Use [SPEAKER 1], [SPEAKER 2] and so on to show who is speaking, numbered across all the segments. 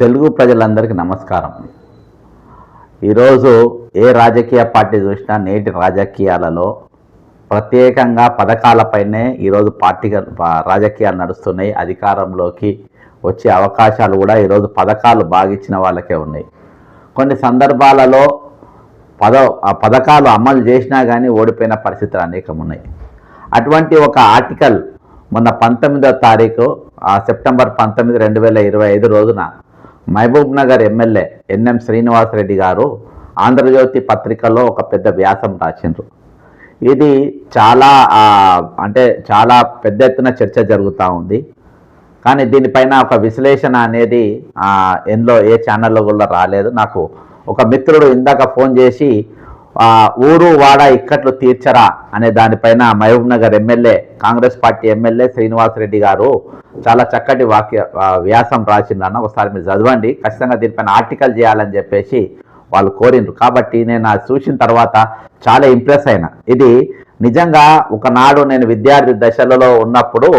[SPEAKER 1] తెలుగు ప్రజలందరికీ నమస్కారం. ఈరోజు ఏ రాజకీయ పార్టీ చూసినా నేటి రాజకీయాలలో ప్రత్యేకంగా పథకాలపైనే ఈరోజు పార్టీ రాజకీయాలు నడుస్తున్నాయి. అధికారంలోకి వచ్చే అవకాశాలు కూడా ఈరోజు పథకాలు బాగిచ్చిన వాళ్ళకే ఉన్నాయి. కొన్ని సందర్భాలలో పద ఆ పథకాలు అమలు చేసినా కానీ ఓడిపోయిన పరిస్థితులు అనేకం ఉన్నాయి. అటువంటి ఒక ఆర్టికల్ మొన్న పంతొమ్మిదో తారీఖు ఆ సెప్టెంబర్ పంతొమ్మిది రెండు వేల ఇరవై ఐదు రోజున Mahbub Nagar MLA N M Srinivasa Reddy garu Andhra Jyothi పత్రికలో ఒక పెద్ద వ్యాసం రాసిండ్రు. ఇది చాలా అంటే చాలా పెద్ద ఎత్తున చర్చ జరుగుతూ ఉంది. కానీ దీనిపైన ఒక విశ్లేషణ అనేది ఎందులో ఏ ఛానల్లో కూడా రాలేదు. నాకు ఒక మిత్రుడు ఇందాక ఫోన్ చేసి ఊరు వాడ ఇక్కట్లు తీర్చరా అనే దానిపైన Mahabubnagar MLA Congress party MLA Srinivasa Reddy garu చాలా చక్కటి వాక్య వ్యాసం రాసిందన్న ఒకసారి మీరు చదవండి. ఖచ్చితంగా దీనిపైన ఆర్టికల్ చేయాలని చెప్పేసి వాళ్ళు కోరిండ్రు. కాబట్టి నేను అది చూసిన తర్వాత చాలా ఇంప్రెస్ అయినా. ఇది నిజంగా ఒకనాడు నేను విద్యార్థి దశలలో ఉన్నప్పుడు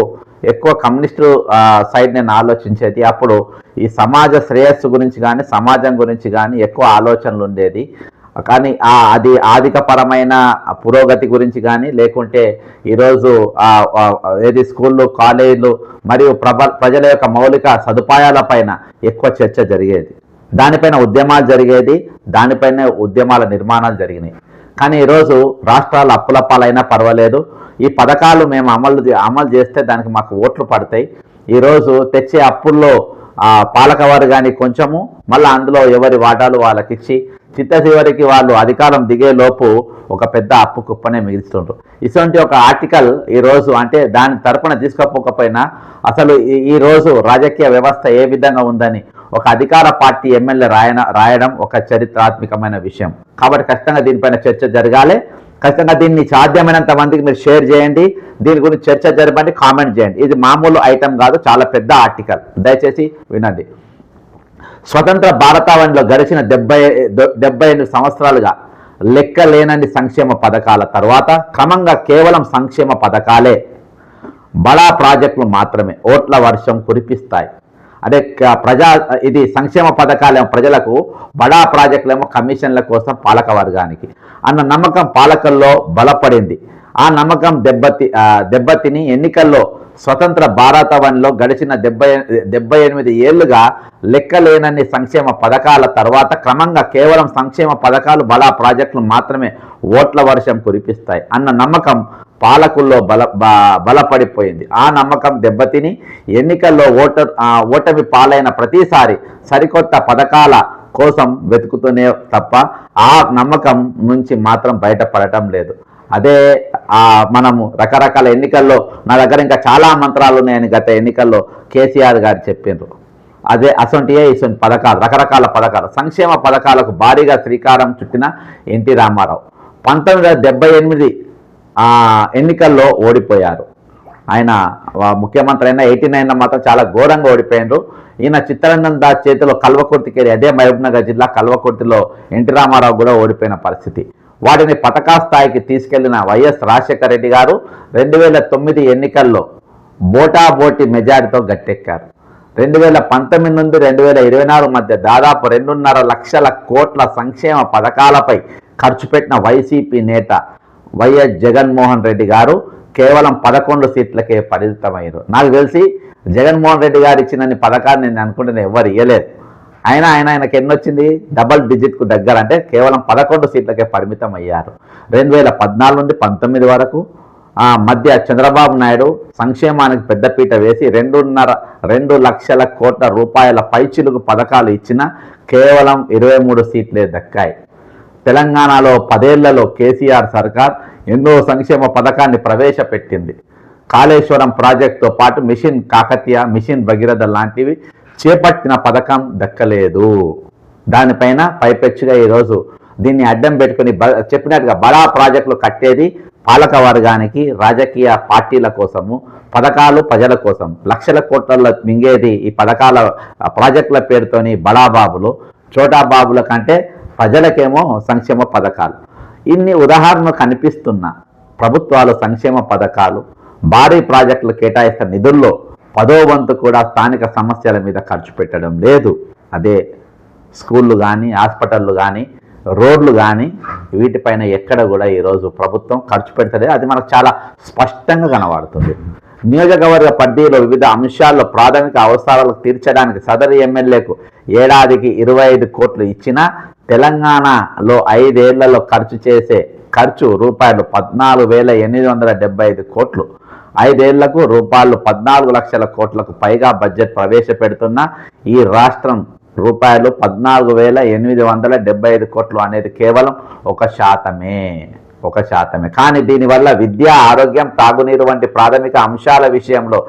[SPEAKER 1] ఎక్కువ కమ్యూనిస్టు సైడ్ నేను ఆలోచించేది. అప్పుడు ఈ సమాజ శ్రేయస్సు గురించి కానీ సమాజం గురించి కానీ ఎక్కువ ఆలోచనలు ఉండేది. కానీ ఆ అది ఆర్థికపరమైన పురోగతి గురించి కానీ లేకుంటే ఈరోజు ఏది స్కూళ్ళు కాలేజీలు మరియు ప్రభ ప్రజల యొక్క మౌలిక సదుపాయాలపైన ఎక్కువ చర్చ జరిగేది. దానిపైన ఉద్యమాలు జరిగేది దానిపైన ఉద్యమాల నిర్మాణాలు జరిగినాయి. కానీ ఈరోజు రాష్ట్రాలు అప్పుల పాలైనా పర్వాలేదు. ఈ పథకాలు మేము అమలు అమలు చేస్తే దానికి మాకు ఓట్లు పడతాయి. ఈరోజు తెచ్చే అప్పుల్లో పాలకవారు పాలక వర్గానికి కొంచెము మళ్ళీ అందులో ఎవరి వాటాలు వాళ్ళకిచ్చి చిత్తశివరికి వాళ్ళు అధికారం దిగే లోపు ఒక పెద్ద అప్పు కుప్పనే మిగిల్చుండ్రు ఇటువంటి ఒక ఆర్టికల్ ఈరోజు అంటే దాని తరపున తీసుకోకపోకపోయినా అసలు ఈ- ఈ రోజు రాజకీయ వ్యవస్థ ఏ విధంగా ఉందని ఒక అధికార పార్టీ ఎమ్మెల్యే రాయన రాయడం ఒక చరిత్రాత్మకమైన విషయం. కాబట్టి ఖచ్చితంగా దీనిపైన చర్చ జరగాలి. ఖచ్చితంగా దీన్ని సాధ్యమైనంత మందికి మీరు షేర్ చేయండి. దీని గురించి చర్చ జరపండి కామెంట్ చేయండి. ఇది మామూలు ఐటమ్ కాదు చాలా పెద్ద ఆర్టికల్. దయచేసి వినండి. స్వతంత్ర భారతావనిలో గడిచిన డెబ్బై డెబ్బై ఎనిమిది సంవత్సరాలుగా లెక్కలేనని సంక్షేమ పథకాల తర్వాత క్రమంగా కేవలం సంక్షేమ పథకాలే బడా ప్రాజెక్టులు మాత్రమే ఓట్ల వర్షం కురిపిస్తాయి. అదే క- ప్రజా ఇది సంక్షేమ పథకాలేమో ప్రజలకు బడా ప్రాజెక్టులేమో కమిషన్ల కోసం పాలక వర్గానికి. అన్న నమ్మకం పాలకల్లో బలపడింది. ఆ నమ్మకం దెబ్బతి ఆ, దెబ్బతిని ఎన్నికల్లో స్వతంత్ర భారతవన్లో గడిచిన డెబ్బై డెబ్బై ఎనిమిది ఏళ్ళుగా లెక్కలేనన్ని సంక్షేమ పథకాల తర్వాత క్రమంగా కేవలం సంక్షేమ పథకాలు బలా ప్రాజెక్టులు మాత్రమే ఓట్ల వర్షం కురిపిస్తాయి అన్న నమ్మకం పాలకుల్లో బల బ- బలపడిపోయింది. ఆ నమ్మకం దెబ్బతిని ఎన్నికల్లో ఓట ఓటమి పాలైన ప్రతిసారి సరికొత్త పథకాల కోసం వెతుకుతూనే తప్ప ఆ నమ్మకం నుంచి మాత్రం బయటపడటం లేదు. అదే మనము రకరకాల ఎన్నికల్లో నా దగ్గర ఇంకా చాలా మంత్రాలు ఉన్నాయని గత ఎన్నికల్లో కేసీఆర్ గారు చెప్పిండ్రు. అదే అసొంటియే ఇసొంటి పథకాలు రకరకాల పథకాలు సంక్షేమ పథకాలకు భారీగా శ్రీకారం చుట్టిన ఎన్టీ రామారావు. పంతొమ్మిది వందల డెబ్బై ఎనిమిది ఎన్నికల్లో ఓడిపోయారు. ఆయన ముఖ్యమంత్రి అయినా ఎయిటీ నైన్లో మాత్రం చాలా ఘోరంగా ఓడిపోయారు ఈయన చిత్తరంజన్ దాస్ చేతిలో కల్వకుర్తికి అదే మహబూబ్నగర్ జిల్లా కల్వకుర్తిలో ఎన్టీ రామారావు కూడా ఓడిపోయిన పరిస్థితి. వాటిని పథకా స్థాయికి తీసుకెళ్ళిన వైఎస్ రాజశేఖర రెడ్డి గారు రెండు వేల తొమ్మిది ఎన్నికల్లో బోటాబోటి మెజారిటీతో గట్టెక్కారు. రెండు వేల పంతొమ్మిది నుండి రెండు వేల ఇరవై నాలుగు మధ్య దాదాపు రెండున్నర లక్షల కోట్ల సంక్షేమ పథకాలపై ఖర్చు పెట్టిన వైసీపీ నేత వైఎస్ జగన్మోహన్ రెడ్డి గారు కేవలం పదకొండు సీట్లకే పరిమితమయ్యారు. నాకు తెలిసి జగన్మోహన్ రెడ్డి గారు ఇచ్చినన్ని పథకాలు నేను అనుకుంటే ఎవరు ఇవ్వలేదు అయినా ఆయన ఆయనకు ఎన్ని వచ్చింది? డబల్ డిజిట్కు దగ్గర. అంటే కేవలం పదకొండు సీట్లకే పరిమితం అయ్యారు. రెండు వేల పద్నాలుగు నుండి పంతొమ్మిది వరకు ఆ మధ్య చంద్రబాబు నాయుడు సంక్షేమానికి పెద్దపీట వేసి రెండున్నర రెండు లక్షల కోట్ల రూపాయల పైచిలుకు పథకాలు ఇచ్చిన కేవలం ఇరవై మూడు సీట్లే దక్కాయి. తెలంగాణలో పదేళ్ళలో కేసీఆర్ సర్కార్ ఎన్నో సంక్షేమ పథకాన్ని ప్రవేశపెట్టింది. కాళేశ్వరం ప్రాజెక్టుతో పాటు మిషన్ కాకతీయ మిషన్ భగీరథ లాంటివి చేపట్టిన పథకం దక్కలేదు. దానిపైన పైపెచ్చుగా ఈరోజు దీన్ని అడ్డం పెట్టుకుని బ- చెప్పినట్టుగా బడా ప్రాజెక్టులు కట్టేది పాలక వర్గానికి రాజకీయ పార్టీల కోసము పథకాలు ప్రజల కోసం. లక్షల కోట్లలో మింగేది ఈ పథకాల ప్రాజెక్టుల పేరుతోని బడాబాబులు చోటాబాబుల కంటే ప్రజలకేమో సంక్షేమ పథకాలు. ఇన్ని ఉదాహరణలు కనిపిస్తున్న ప్రభుత్వాలు సంక్షేమ పథకాలు భారీ ప్రాజెక్టులు కేటాయిస్తున్న నిధుల్లో పదో వంతు కూడా స్థానిక సమస్యల మీద ఖర్చు పెట్టడం లేదు. అదే స్కూళ్ళు కానీ హాస్పిటళ్ళు కానీ రోడ్లు కానీ వీటిపైన ఎక్కడ కూడా ఈరోజు ప్రభుత్వం ఖర్చు పెడతలేదు. అది మనకు చాలా స్పష్టంగా కనబడుతుంది. నియోజకవర్గ పరిధిలో వివిధ అంశాల్లో ప్రాథమిక అవసరాలకు తీర్చడానికి సదరు ఎమ్మెల్యేకు ఏడాదికి ఇరవై ఐదు కోట్లు ఇచ్చినా తెలంగాణలో ఐదేళ్ళలో ఖర్చు చేసే ఖర్చు రూపాయలు పద్నాలుగు వేల ఎనిమిది వందల డెబ్బై ఐదు కోట్లు. ఐదేళ్ళకు రూపాయలు పద్నాలుగు లక్షల కోట్లకు పైగా బడ్జెట్ ప్రవేశపెడుతున్న ఈ రాష్ట్రం రూపాయలు పద్నాలుగు వేల ఎనిమిది వందల డెబ్బై ఐదు కోట్లు అనేది కేవలం ఒక శాతమే ఒక శాతమే. కానీ దీనివల్ల విద్య ఆరోగ్యం తాగునీరు వంటి ప్రాథమిక అంశాల విషయంలో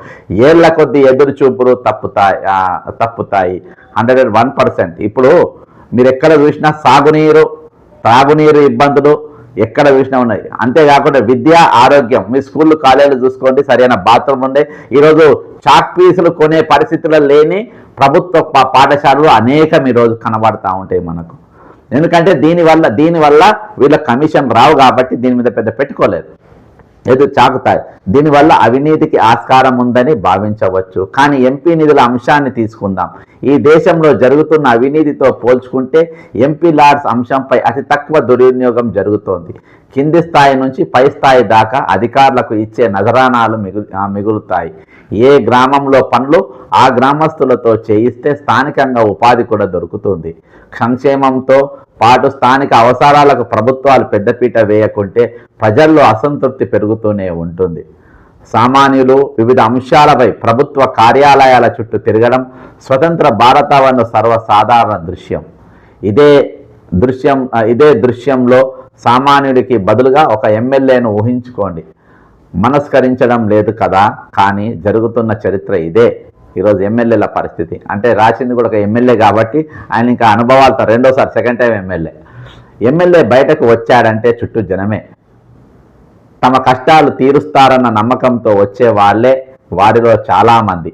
[SPEAKER 1] ఏళ్ళ కొద్ది ఎదురు చూపులు తప్పుతాయి తప్పుతాయి. Hundred one percent. ఇప్పుడు మీరు ఎక్కడ చూసినా సాగునీరు తాగునీరు ఇబ్బందులు ఎక్కడ చూసినా ఉన్నాయి. అంతేకాకుండా విద్య ఆరోగ్యం. మీ స్కూళ్ళు కాలేజీలు చూసుకోండి సరైన బాత్రూమ్ ఉంది. ఈరోజు చాక్ పీసులు కొనే పరిస్థితుల్లో లేని ప్రభుత్వ పా- పాఠశాలలు అనేకం ఈరోజు కనబడతా ఉంటాయి మనకు. ఎందుకంటే దీనివల్ల దీనివల్ల వీళ్ళ కమిషన్ రావు కాబట్టి దీని మీద పెద్ద పెట్టుకోలేదు. ఏదో చాకుతాయి. దీనివల్ల అవినీతికి ఆస్కారం ఉందని భావించవచ్చు. కానీ ఎంపీ నిధుల అంశాన్ని తీసుకుందాం. ఈ దేశంలో జరుగుతున్న అవినీతితో పోల్చుకుంటే ఎంపీ లాడ్స్ అంశంపై అతి తక్కువ దుర్వినియోగం జరుగుతోంది. కింది స్థాయి నుంచి పై స్థాయి దాకా అధికారులకు ఇచ్చే నజరానాలు మిగు మిగులుతాయి. ఏ గ్రామంలో పనులు ఆ గ్రామస్తులతో చేయిస్తే స్థానికంగా ఉపాధి కూడా దొరుకుతుంది. సంక్షేమంతో పాటు స్థానిక అవసరాలకు ప్రభుత్వాలు పెద్దపీట వేయకుంటే ప్రజల్లో అసంతృప్తి పెరుగుతూనే ఉంటుంది. సామాన్యులు వివిధ అంశాలపై ప్రభుత్వ కార్యాలయాల చుట్టూ తిరగడం స్వతంత్ర భారతావరణ సర్వసాధారణ దృశ్యం. ఇదే దృశ్యం ఇదే దృశ్యంలో సామాన్యుడికి బదులుగా ఒక ఎమ్మెల్యేను ఊహించుకోండి. మనస్కరించడం లేదు కదా కానీ జరుగుతున్న చరిత్ర ఇదే. ఈరోజు ఎమ్మెల్యేల పరిస్థితి. అంటే రాసింది కూడా ఒక ఎమ్మెల్యే కాబట్టి ఆయన ఇంకా అనుభవాలతో రెండోసారి సెకండ్ టైం ఎమ్మెల్యే. ఎమ్మెల్యే బయటకు వచ్చాడంటే చుట్టూ జనమే. తమ కష్టాలు తీరుస్తారన్న నమ్మకంతో వచ్చే వాళ్ళే వారిలో చాలామంది.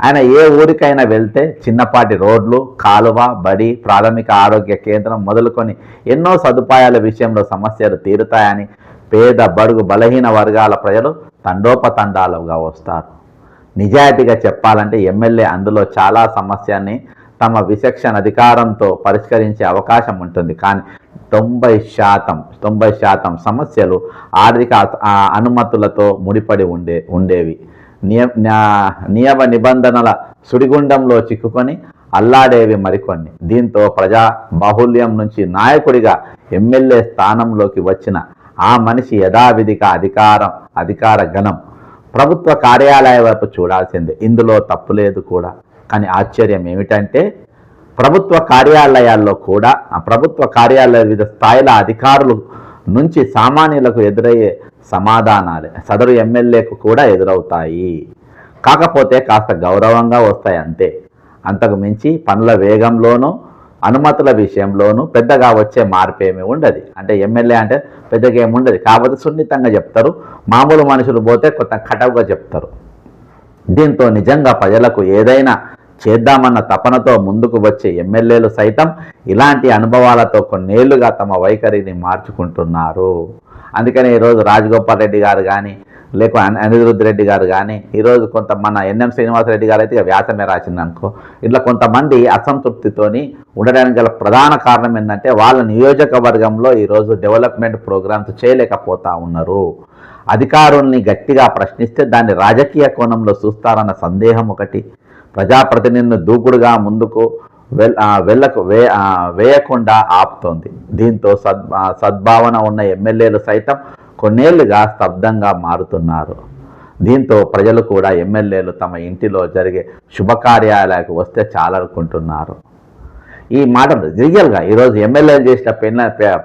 [SPEAKER 1] ఆయన ఏ ఊరికైనా వెళ్తే చిన్నపాటి రోడ్లు కాలువ బడి ప్రాథమిక ఆరోగ్య కేంద్రం మొదలుకొని ఎన్నో సదుపాయాల విషయంలో సమస్యలు తీరుతాయని పేద బడుగు బలహీన వర్గాల ప్రజలు తండోపతండాలుగా వస్తారు. నిజాయితీగా చెప్పాలంటే ఎమ్మెల్యే అందులో చాలా సమస్యని తమ విచక్షణ అధికారంతో పరిష్కరించే అవకాశం ఉంటుంది. కానీ తొంభై శాతం తొంభై శాతం సమస్యలు ఆర్థిక అనుమతులతో ముడిపడి ఉండే ఉండేవి. నియమ నిబంధనల సుడిగుండంలో చిక్కుకొని అల్లాడేవి మరికొన్ని. దీంతో ప్రజా బాహుల్యం నుంచి నాయకుడిగా ఎమ్మెల్యే స్థానంలోకి వచ్చిన ఆ మనిషి యథావిధిగా అధికారం అధికార గణం ప్రభుత్వ కార్యాలయ వైపు చూడాల్సిందే. ఇందులో తప్పు లేదు కూడా. కానీ ఆశ్చర్యం ఏమిటంటే ప్రభుత్వ కార్యాలయాల్లో కూడా ప్రభుత్వ కార్యాలయ వివిధ స్థాయిల అధికారులు నుంచి సామాన్యులకు ఎదురయ్యే సమాధానాలే. సదరు ఎమ్మెల్యేకు కూడా ఎదురవుతాయి. కాకపోతే కాస్త గౌరవంగా వస్తాయి అంతే. అంతకు మించి పనుల వేగంలోనూ అనుమతుల విషయంలోనూ పెద్దగా వచ్చే మార్పేమీ ఉండదు. అంటే ఎమ్మెల్యే అంటే పెద్దగా ఏమి ఉండదు. కాకపోతే సున్నితంగా చెప్తారు. మామూలు మనుషులు పోతే కొత్త కటవుగా చెప్తారు. దీంతో నిజంగా ప్రజలకు ఏదైనా చేద్దామన్న తపనతో ముందుకు వచ్చే ఎమ్మెల్యేలు సైతం ఇలాంటి అనుభవాలతో కొన్నేళ్ళుగా తమ వైఖరిని మార్చుకుంటున్నారు. అందుకని ఈరోజు రాజగోపాల్ రెడ్డి గారు కానీ లేక అని- అనిరుద్ధ్ రెడ్డి గారు కానీ ఈరోజు కొంత మన ఎన్ఎం శ్రీనివాసరెడ్డి గారు అయితే ఇక వ్యాసమే రాసింది అనుకో. ఇట్లా కొంతమంది అసంతృప్తితోని ఉండడానికి గల ప్రధాన కారణం ఏంటంటే వాళ్ళ నియోజకవర్గంలో ఈరోజు డెవలప్మెంట్ ప్రోగ్రామ్స్ చేయలేకపోతా ఉన్నారు. అధికారుల్ని గట్టిగా ప్రశ్నిస్తే దాన్ని రాజకీయ కోణంలో చూస్తారన్న సందేహం ఒకటి. ప్రజాప్రతినిధులను దూకుడుగా ముందుకు వెల్ వెళ్ళకు వే వేయకుండా ఆపుతోంది. దీంతో సద్ సద్భావన ఉన్న ఎమ్మెల్యేలు సైతం కొన్నేళ్ళుగా స్తబ్దంగా మారుతున్నారు. దీంతో ప్రజలు కూడా ఎమ్మెల్యేలు తమ ఇంటిలో జరిగే శుభకార్యాలకు వస్తే చాలనుకుంటున్నారు. ఈ మాట రియల్గా ఈరోజు ఎమ్మెల్యేలు చేసిన పెన్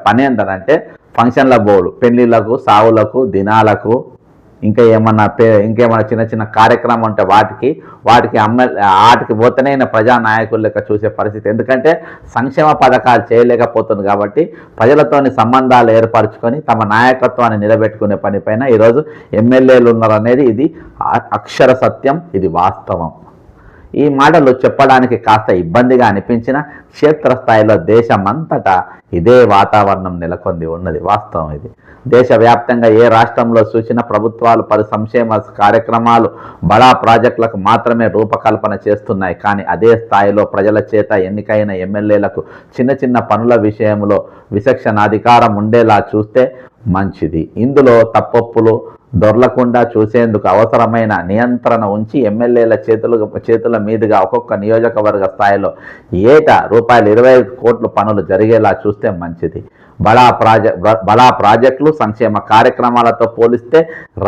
[SPEAKER 1] పని ఏంటంటే ఫంక్షన్ల బోర్డు పెళ్ళిళ్ళకు సావులకు దినాలకు ఇంకా ఏమన్నా పే ఇంకేమన్నా చిన్న చిన్న కార్యక్రమం ఉంటే వాటికి వాటికి అమ్మ వాటికి పోతేనే ప్రజా నాయకులు లెక్క చూసే పరిస్థితి. ఎందుకంటే సంక్షేమ పథకాలు చేయలేకపోతుంది కాబట్టి ప్రజలతోని సంబంధాలు ఏర్పరచుకొని తమ నాయకత్వాన్ని నిలబెట్టుకునే పనిపైన ఈరోజు ఎమ్మెల్యేలు ఉన్నారనేది ఇది అ- అక్షర సత్యం ఇది వాస్తవం. ఈ మాటలు చెప్పడానికి కాస్త ఇబ్బందిగా అనిపించిన క్షేత్రస్థాయిలో దేశమంతటా ఇదే వాతావరణం నెలకొంది ఉన్నది వాస్తవం ఇది. దేశవ్యాప్తంగా ఏ రాష్ట్రంలో చూసినా ప్రభుత్వాలు పలు సంక్షేమ కార్యక్రమాలు బడా ప్రాజెక్టులకు మాత్రమే రూపకల్పన చేస్తున్నాయి. కానీ అదే స్థాయిలో ప్రజల చేత ఎన్నికైన ఎమ్మెల్యేలకు చిన్న చిన్న పనుల విషయంలో విచక్షణాధికారం ఉండేలా చూస్తే మంచిది. ఇందులో తప్పొప్పులు దొరలకుండా చూసేందుకు అవసరమైన నియంత్రణ ఉంచి ఎమ్మెల్యేల చేతులు చేతుల మీదుగా ఒక్కొక్క నియోజకవర్గ స్థాయిలో ఏటా రూపాయలు ఇరవై ఐదు కోట్ల పనులు జరిగేలా చూస్తే మంచిది. బడా ప్రాజె బడా ప్రాజెక్టులు సంక్షేమ కార్యక్రమాలతో పోలిస్తే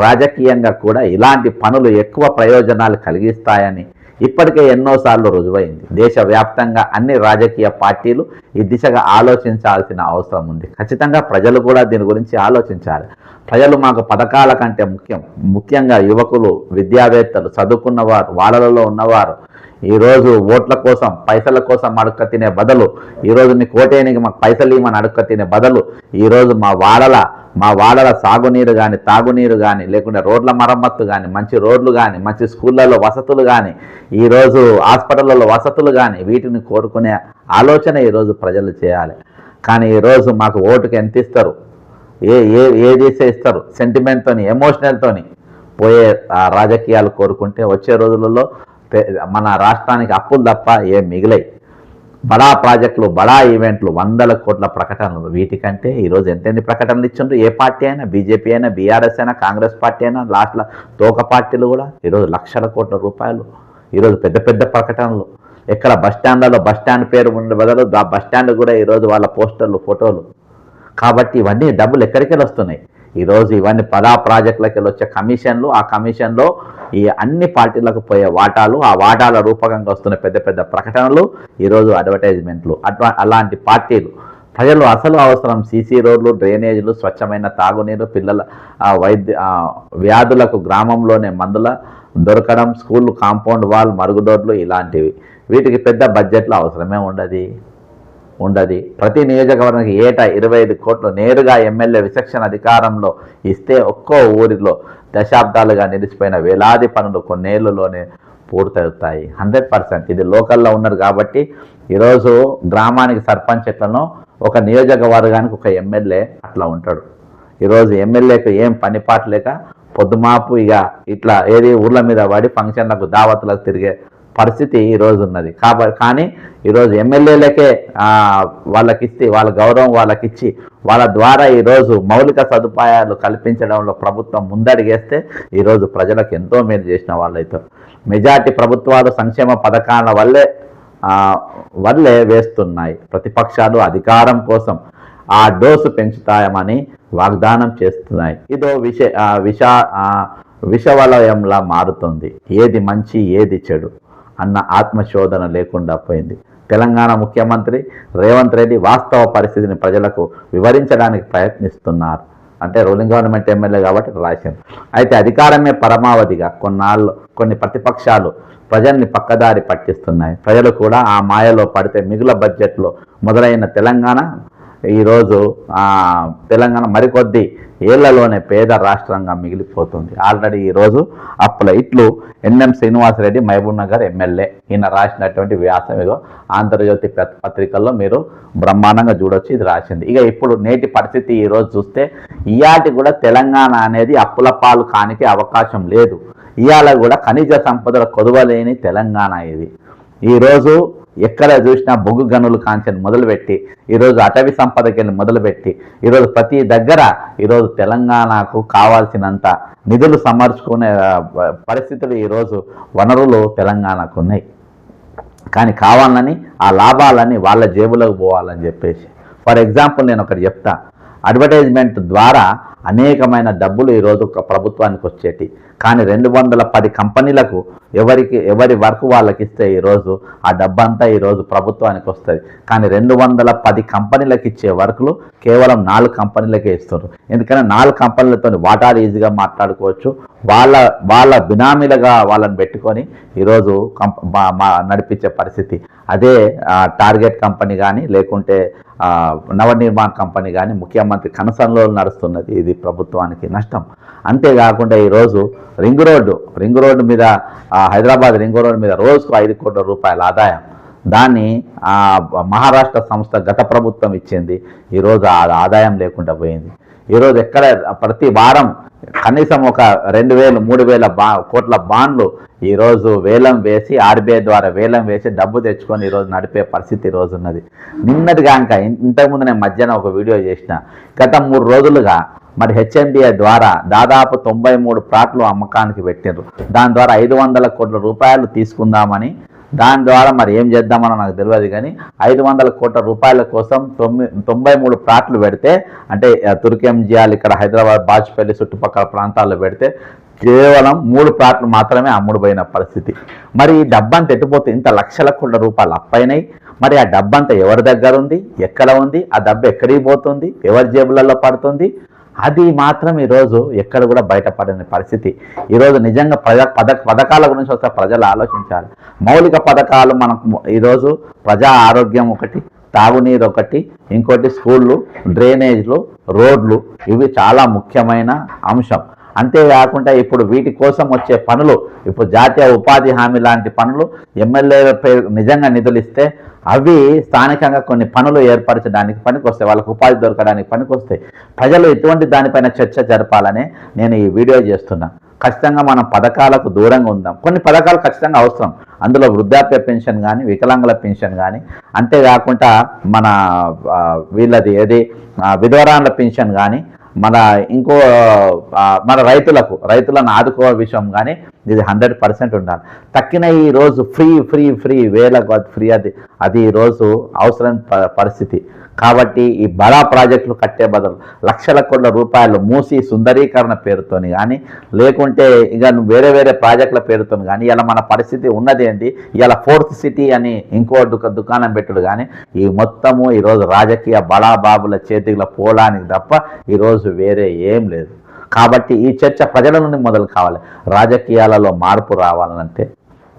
[SPEAKER 1] రాజకీయంగా కూడా ఇలాంటి పనులు ఎక్కువ ప్రయోజనాలు కలిగిస్తాయని ఇప్పటికే ఎన్నోసార్లు రుజువైంది. దేశవ్యాప్తంగా అన్ని రాజకీయ పార్టీలు ఈ దిశగా ఆలోచించాల్సిన అవసరం ఉంది. ఖచ్చితంగా ప్రజలు కూడా దీని గురించి ఆలోచించాలి. ప్రజలు మాకు పథకాల కంటే ముఖ్యం. ముఖ్యంగా యువకులు విద్యావేత్తలు చదువుకున్నవారు వాళ్ళలో ఉన్నవారు. ఈరోజు ఓట్ల కోసం పైసల కోసం అడుక్క తినే బదులు ఈరోజు మీ కోటేనికి మాకు పైసలు ఇవ్వమని అడుక్క తినే బదులు ఈరోజు మా వాడల మా వాడల సాగునీరు కానీ తాగునీరు కానీ లేకుంటే రోడ్ల మరమ్మత్తు కానీ మంచి రోడ్లు కానీ మంచి స్కూళ్ళల్లో వసతులు కానీ ఈరోజు హాస్పిటళ్ళలో వసతులు కానీ వీటిని కోరుకునే ఆలోచన ఈరోజు ప్రజలు చేయాలి. కానీ ఈరోజు మాకు ఓటుకి ఎంత ఇస్తారు? ఏ ఏ ఏది ఇస్తారు. సెంటిమెంట్తోని ఎమోషనల్తోని పోయే రాజకీయాలు కోరుకుంటే వచ్చే రోజులలో మన రాష్ట్రానికి అప్పులు తప్ప ఏం మిగిలాయి. బడా ప్రాజెక్టులు బడా ఈవెంట్లు వందల కోట్ల ప్రకటనలు. వీటికంటే ఈరోజు ఎంతెన్ని ప్రకటనలు ఇచ్చిండ్రు? ఏ పార్టీ అయినా బీజేపీ అయినా బీఆర్ఎస్ అయినా కాంగ్రెస్ పార్టీ అయినా లాస్ట్లో తోక పార్టీలు కూడా ఈరోజు లక్షల కోట్ల రూపాయలు. ఈరోజు పెద్ద పెద్ద ప్రకటనలు. ఎక్కడ బస్ స్టాండ్లలో బస్ స్టాండ్ పేరు ఉండే బదులు ఆ బస్ స్టాండ్ కూడా ఈరోజు వాళ్ళ పోస్టర్లు ఫోటోలు. కాబట్టి ఇవన్నీ డబ్బులు ఎక్కడికెళ్ళి వస్తున్నాయి? ఈరోజు ఇవన్నీ పదా ప్రాజెక్టులకి వెళ్ళి వచ్చే కమిషన్లు ఆ కమిషన్లో ఈ అన్ని పార్టీలకు పోయే వాటాలు ఆ వాటాల రూపకంగా వస్తున్న పెద్ద పెద్ద ప్రకటనలు ఈరోజు అడ్వర్టైజ్మెంట్లు. అడ్వా అలాంటి పార్టీలు. ప్రజలు అసలు అవసరం సీసీ రోడ్లు డ్రైనేజీలు స్వచ్ఛమైన తాగునీరు పిల్లల వైద్య వ్యాధులకు గ్రామంలోనే మందుల దొరకడం స్కూళ్ళు కాంపౌండ్ వాల్ మరుగుదొడ్లు ఇలాంటివి. వీటికి పెద్ద బడ్జెట్లో అవసరమే ఉండదు. ఉండదు. ప్రతి నియోజకవర్గానికి ఏటా ఇరవై ఐదు కోట్లు నేరుగా ఎమ్మెల్యే విచక్షణ అధికారంలో ఇస్తే ఒక్కో ఊరిలో దశాబ్దాలుగా నిలిచిపోయిన వేలాది పనులు కొన్నేళ్ళలోనే పూర్తవుతాయి. హండ్రెడ్ పర్సెంట్ ఇది లోకల్లో ఉన్నారు కాబట్టి ఈరోజు గ్రామానికి సర్పంచ్ ఎట్లనో ఒక నియోజకవర్గానికి ఒక ఎమ్మెల్యే అట్లా ఉంటాడు. ఈరోజు ఎమ్మెల్యేకు ఏం పని పాట లేక పొద్దుమాపు ఇక ఇట్లా ఏది ఊర్ల మీద పడి ఫంక్షన్లకు దావతులకు తిరిగే పరిస్థితి ఈరోజు ఉన్నది. కాబట్టి కానీ ఈరోజు ఎమ్మెల్యేలకే వాళ్ళకిస్తే వాళ్ళ గౌరవం వాళ్ళకిచ్చి వాళ్ళ ద్వారా ఈరోజు మౌలిక సదుపాయాలు కల్పించడంలో ప్రభుత్వం ముందడిగేస్తే ఈరోజు ప్రజలకు ఎంతో మేలు చేసిన వాళ్ళైతారు మెజార్టీ ప్రభుత్వాలు సంక్షేమ పథకాల వల్లే వల్లే వేస్తున్నాయి. ప్రతిపక్షాలు అధికారం కోసం ఆ డోసు పెంచుతాయమని వాగ్దానం చేస్తున్నాయి. ఇదో విష విష విషవలయంలా మారుతుంది. ఏది మంచి ఏది చెడు. అన్న ఆత్మశోధన లేకుండా పోయింది. తెలంగాణ ముఖ్యమంత్రి రేవంత్ రెడ్డి వాస్తవ పరిస్థితిని ప్రజలకు వివరించడానికి ప్రయత్నిస్తున్నారు. అంటే రూలింగ్ గవర్నమెంట్ ఎమ్మెల్యే కాబట్టి రాశాను అయితే అధికారమే పరమావధిగా కొన్నాళ్ళు కొన్ని ప్రతిపక్షాలు ప్రజల్ని పక్కదారి పట్టిస్తున్నాయి. ప్రజలు కూడా ఆ మాయలో పడితే మిగుల బడ్జెట్లో మొదలైన తెలంగాణ ఈరోజు తెలంగాణ మరికొద్ది ఏళ్ళలోనే పేద రాష్ట్రంగా మిగిలిపోతుంది. ఆల్రెడీ ఈరోజు అప్పుల ఇట్లు ఎన్ఎం శ్రీనివాసరెడ్డి మహబూబ్ నగర్ ఎమ్మెల్యే. ఈయన రాసినటువంటి వ్యాసం ఇదో ఆంధ్రజ్యోతి పత్రికల్లో మీరు బ్రహ్మాండంగా చూడొచ్చు ఇది రాసింది. ఇక ఇప్పుడు నేటి పరిస్థితి ఈరోజు చూస్తే ఇయాటి కూడా తెలంగాణ అనేది అప్పుల పాలు కానికి అవకాశం లేదు. ఇవాళ కూడా ఖనిజ సంపదల కొదవలేని తెలంగాణ ఇది. ఈరోజు ఎక్కడ చూసినా బొగ్గు గనులు కాంచెని మొదలుపెట్టి ఈరోజు అటవీ సంపదకెళ్ళి మొదలుపెట్టి ఈరోజు ప్రతి దగ్గర ఈరోజు తెలంగాణకు కావాల్సినంత నిధులు సమర్చుకునే పరిస్థితులు ఈరోజు వనరులు తెలంగాణకు ఉన్నాయి. కానీ కావాలని ఆ లాభాలని వాళ్ళ జేబులోకి పోవాలని చెప్పేసి. ఫర్ ఎగ్జాంపుల్ నేను ఒకటి చెప్తా. అడ్వర్టైజ్మెంట్ ద్వారా అనేకమైన డబ్బులు ఈరోజు ఒక ప్రభుత్వానికి వచ్చేటి. కానీ రెండు వందల పది కంపెనీలకు ఎవరికి ఎవరి వర్క్ వాళ్ళకి ఇస్తే ఈరోజు ఆ డబ్బంతా ఈరోజు ప్రభుత్వానికి వస్తుంది. కానీ రెండు వందల పది కంపెనీలకు ఇచ్చే వర్క్లు కేవలం నాలుగు కంపెనీలకే ఇస్తారు ఎందుకంటే నాలుగు కంపెనీలతో వాటాలు ఈజీగా మాట్లాడుకోవచ్చు. వాళ్ళ వాళ్ళ బినామీలుగా వాళ్ళని పెట్టుకొని ఈరోజు మా- మా నడిపించే పరిస్థితి. అదే టార్గెట్ కంపెనీ కానీ లేకుంటే ఆ, నవనిర్మాణ్ కంపెనీ కానీ ముఖ్యమంత్రి కనసంలో నడుస్తున్నది ఇది. ఇది ప్రభుత్వానికి నష్టం. అంతేకాకుండా ఈరోజు రింగ్ రోడ్డు రింగ్ రోడ్డు మీద హైదరాబాద్ రింగ్ రోడ్డు మీద రోజుకు ఐదు కోట్ల రూపాయల ఆదాయం. దాన్ని మహారాష్ట్ర సంస్థ గత ప్రభుత్వం ఇచ్చింది. ఈరోజు ఆ ఆదాయం లేకుండా పోయింది. ఈరోజు ఎక్కడ ప్రతి వారం కనీసం ఒక రెండు వేలు మూడు వేల బా కోట్ల బాండ్లు ఈరోజు వేలం వేసి ఆర్బీఐ ద్వారా వేలం వేసి డబ్బు తెచ్చుకొని ఈరోజు నడిపే పరిస్థితి ఈరోజు ఉన్నది. నిన్నటిగా ఇంకా ఇంతకుముందు నేను మధ్యాహ్నం ఒక వీడియో చేసిన. గత మూడు రోజులుగా మరి హెచ్ఎండిఏ ద్వారా దాదాపు తొంభై మూడు ప్లాట్లు అమ్మకానికి పెట్టిండ్రు దాని ద్వారా ఐదు వందల కోట్ల రూపాయలు తీసుకుందామని దాని ద్వారా మరి ఏం చేద్దామని నాకు తెలియదు కానీ ఐదు వందల కోట్ల రూపాయల కోసం తొమ్మిది తొంభై మూడు ప్లాట్లు పెడితే అంటే ఆ, ఇక్కడ హైదరాబాద్ బాజ్పల్లి చుట్టుపక్కల ప్రాంతాల్లో పెడితే కేవలం మూడు ప్లాట్లు మాత్రమే అమ్ముడుపోయిన పరిస్థితి. మరి ఈ డబ్బంతా ఎట్టుపోతే ఇంత లక్షల కోట్ల రూపాయలు అప్పైనాయి మరి ఆ డబ్బంతా ఎవరి దగ్గర ఉంది? ఎక్కడ ఉంది? ఆ డబ్బు ఎక్కడికి పోతుంది? ఎవరి జేబులలో పడుతుంది? అది మాత్రం ఈరోజు ఎక్కడ కూడా బయటపడని పరిస్థితి. ఈరోజు నిజంగా ప్రజ పద పథకాల గురించి వస్తే ప్రజలు ఆలోచించాలి. మౌలిక పథకాలు మనకు ఈరోజు ప్రజా ఆరోగ్యం ఒకటి తాగునీరు ఒకటి ఇంకోటి స్కూళ్ళు డ్రైనేజ్లు రోడ్లు ఇవి చాలా ముఖ్యమైన అంశం. అంతేకాకుండా ఇప్పుడు వీటి కోసం వచ్చే పనులు ఇప్పుడు జాతీయ ఉపాధి హామీ లాంటి పనులు ఎమ్మెల్యేల పేరు నిజంగా నిధులు ఇస్తే అవి స్థానికంగా కొన్ని పనులు ఏర్పరచడానికి పనికొస్తాయి వాళ్ళకు ఉపాధి దొరకడానికి పనికొస్తాయి. ప్రజలు ఎటువంటి దానిపైన చర్చ జరపాలనే నేను ఈ వీడియో చేస్తున్నా. ఖచ్చితంగా మనం పథకాలకు దూరంగా ఉందాం. కొన్ని పథకాలు ఖచ్చితంగా అవసరం. అందులో వృద్ధాప్య పెన్షన్ కానీ వికలాంగుల పెన్షన్ కానీ అంతేకాకుండా మన వీళ్ళది ఏది? ఆ, విధవరాన్ల పెన్షన్ కానీ మన ఇంకో మన రైతులకు రైతులను ఆదుకో విషయం కానీ ఇది హండ్రెడ్ పర్సెంట్ ఉండాలి. తక్కిన ఈ రోజు ఫ్రీ ఫ్రీ ఫ్రీ వేల ఫ్రీ అది అది ఈరోజు అవసరం ప- పరిస్థితి. కాబట్టి ఈ బడా ప్రాజెక్టులు కట్టే బదులు లక్షల కోట్ల రూపాయలు మూసి సుందరీకరణ పేరుతోని కానీ లేకుంటే ఇక వేరే వేరే ప్రాజెక్టుల పేరుతో కానీ ఇలా మన పరిస్థితి ఉన్నది ఏంటి? ఇలా ఫోర్త్ సిటీ అని ఇంకో దుక దుకాణం పెట్టుడు కానీ ఈ మొత్తము ఈరోజు రాజకీయ బడాబాబుల చేతిలో పోవడానికి తప్ప ఈరోజు వేరే ఏం లేదు. కాబట్టి ఈ చర్చ ప్రజల నుండి మొదలు కావాలి. రాజకీయాలలో మార్పు రావాలంటే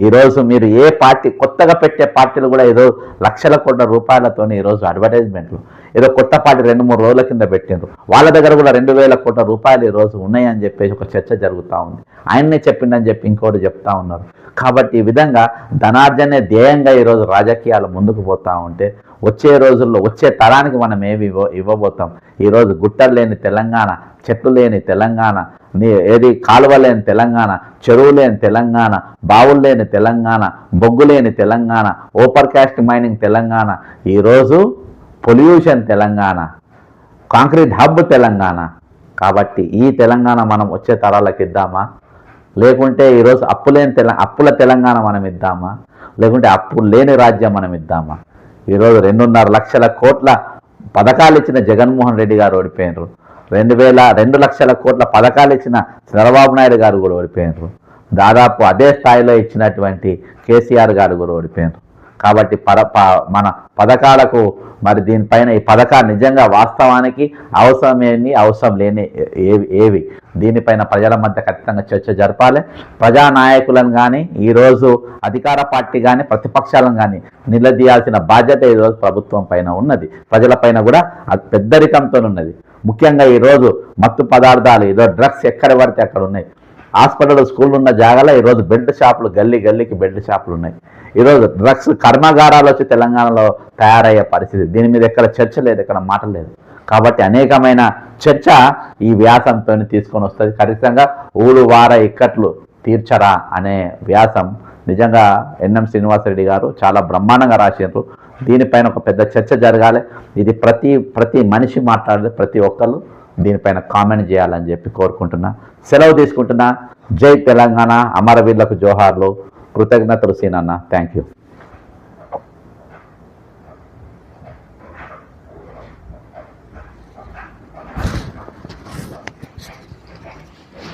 [SPEAKER 1] ఈరోజు మీరు ఏ పార్టీ కొత్తగా పెట్టే పార్టీలు కూడా ఏదో లక్షల కోట్ల రూపాయలతో ఈరోజు అడ్వర్టైజ్మెంట్లు ఏదో కొత్త పార్టీ రెండు మూడు రోజుల కింద పెట్టిండ్రు. వాళ్ళ దగ్గర కూడా రెండు వేల కోట్ల రూపాయలు ఈరోజు ఉన్నాయని చెప్పేసి ఒక చర్చ జరుగుతూ ఉంది. ఆయన్నే చెప్పిండని చెప్పి ఇంకోటి చెప్తా ఉన్నారు. కాబట్టి ఈ విధంగా ధనార్జనే ధ్యేయంగా ఈరోజు రాజకీయాలు ముందుకు పోతూ ఉంటే వచ్చే రోజుల్లో వచ్చే తరానికి మనం ఏమి ఇవ్వ ఇవ్వబోతాం. ఈరోజు గుట్టలు లేని తెలంగాణ చెట్లు లేని తెలంగాణ నీ ఏది కాలువలేని తెలంగాణ చెరువు లేని తెలంగాణ బావులు లేని తెలంగాణ బొగ్గు లేని Telangana open cast mining Telangana ఈరోజు pollution Telangana concrete hub Telangana. కాబట్టి ఈ తెలంగాణ మనం వచ్చే తరాలకు ఇద్దామా? లేకుంటే ఈరోజు అప్పు లేని తెల అప్పుల తెలంగాణ మనం ఇద్దామా? లేకుంటే అప్పు లేని రాజ్యం మనం ఇద్దామా? ఈరోజు రెండున్నర లక్షల కోట్ల పథకాలు ఇచ్చిన జగన్మోహన్ రెడ్డి గారు ఓడిపోయినారు. రెండు వేల రెండు లక్షల కోట్ల పథకాలు ఇచ్చిన చంద్రబాబు నాయుడు గారు కూడా ఓడిపోయినారు. దాదాపు అదే స్థాయిలో ఇచ్చినటువంటి కేసీఆర్ గారు కూడా ఓడిపోయినారు. కాబట్టి పర ప- మన పథకాలకు మరి దీనిపైన ఈ పథకాలు నిజంగా వాస్తవానికి అవసరమేమి అవసరం లేని ఏవి ఏవి? దీనిపైన ప్రజల మధ్య ఖచ్చితంగా చర్చ జరపాలి. ప్రజా నాయకులను కానీ ఈరోజు అధికార పార్టీ కానీ ప్రతిపక్షాలను కానీ నిలదీయాల్సిన బాధ్యత ఈరోజు ప్రభుత్వం పైన ఉన్నది. ప్రజలపైన కూడా అది పెద్దరికంతో ఉన్నది. ముఖ్యంగా ఈరోజు మత్తు పదార్థాలు ఏదో డ్రగ్స్ ఎక్కడ పడితే అక్కడ ఉన్నాయి. హాస్పిటల్ స్కూల్ ఉన్న జాగాలో ఈరోజు బెల్ట్ షాపులు గల్లీ గల్లీకి బెల్ట్ షాపులు ఉన్నాయి. ఈరోజు డ్రగ్స్ కర్మాగారాలు వచ్చి తెలంగాణలో తయారయ్యే పరిస్థితి. దీని మీద ఎక్కడ చర్చ లేదు ఎక్కడ మాట లేదు. కాబట్టి అనేకమైన చర్చ ఈ వ్యాసంతో తీసుకొని వస్తుంది. ఖచ్చితంగా ఊరు వార ఇక్కట్లు తీర్చరా అనే వ్యాసం నిజంగా ఎన్ఎం శ్రీనివాసరెడ్డి గారు చాలా బ్రహ్మాండంగా రాసిండ్రు. దీనిపైన ఒక పెద్ద చర్చ జరగాలి. ఇది ప్రతి ప్రతి మనిషి మాట్లాడాలి ప్రతి ఒక్కళ్ళు దీనిపైన కామెంట్ చేయాలని చెప్పి కోరుకుంటున్నా. సెలవు తీసుకుంటున్నా. జై తెలంగాణ అమరవీరులకు జోహార్లు. ಕೃತಜ್ಞತರು ಸೀನಣ್ಣ ಥ್ಯಾಂಕ್ ಯು